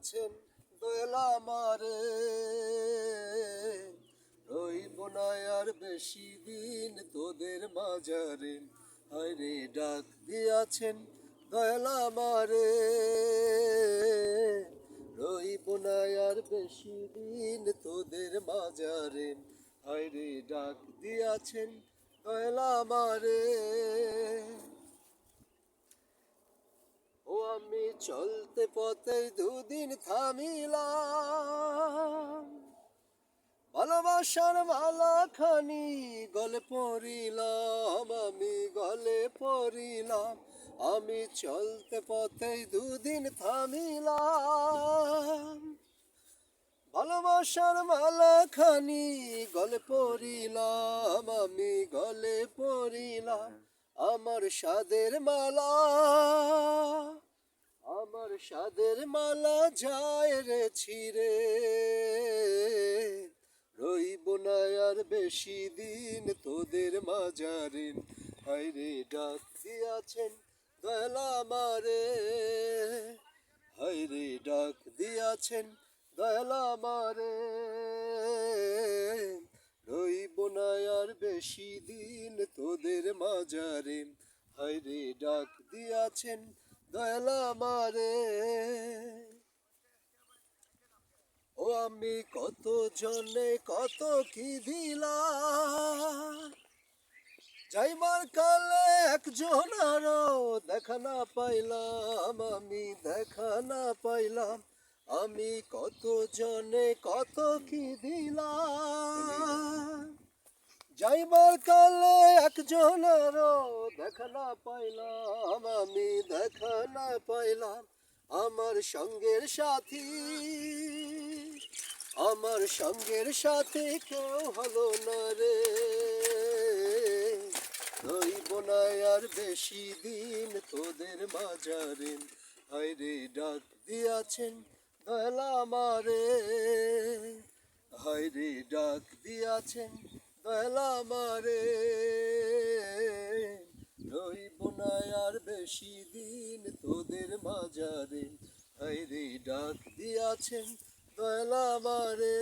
দিয়াছেন দয়ালা মারে রইব আর বেশি দিন তোদের মাজারে হায়রে ডাক দিয়াছেন দয়ালা মারে রইব আর বেশি দিন তোদের মাজারে হায়রে ডাক দিয়াছেন দয়ালা ও আমি চলতে পথে দুদিন থামিলাম। ভালোবাসার মালা খানি গলে পড়িলাম, আমি গলে পড়িলাম, আমি চলতে পথে দুদিন থামিলাম। ভালোবাসার মালা খানি গলে পড়িলাম, আমি গলে পড়িলাম, আমার সাদের মালা। সাদের মালা যায় রে ছিড়ে। রইব না আর বেশি দিন তোদের মাজারে হাইরে ডাক দিয়াছেন দয়ালা মারে হাইরে ডাক দিয়াছেন দয়ালা মারে রইব না আর বেশি দিন তোদের মাজারে হাইরে ডাক দিয়াছেন দয়ালা মারে ও আমি কত জনে কত কি দিলাম। যাইবার কালে একজন আরও দেখা না পাইলাম, আমি দেখা না পাইলাম, আমি কত জনে কত কি দিলাম। যাইবার কালে একজন আরও দেখা না পাইলাম, আমি দেখা না পাইলাম। আমার সঙ্গের সাথী, আমার সঙ্গের সাথে কেউ হলো না রে। রইব আর বেশি দিন তোদের মাজারে হায়রে ডাক দিয়াছেন দয়ালা মারে হায়রে ডাক দিয়াছেন দয়ালা মারে রইব না আর বেশি দিন তোদের মাজারে হায়রে ডাক দিয়াছেন মারে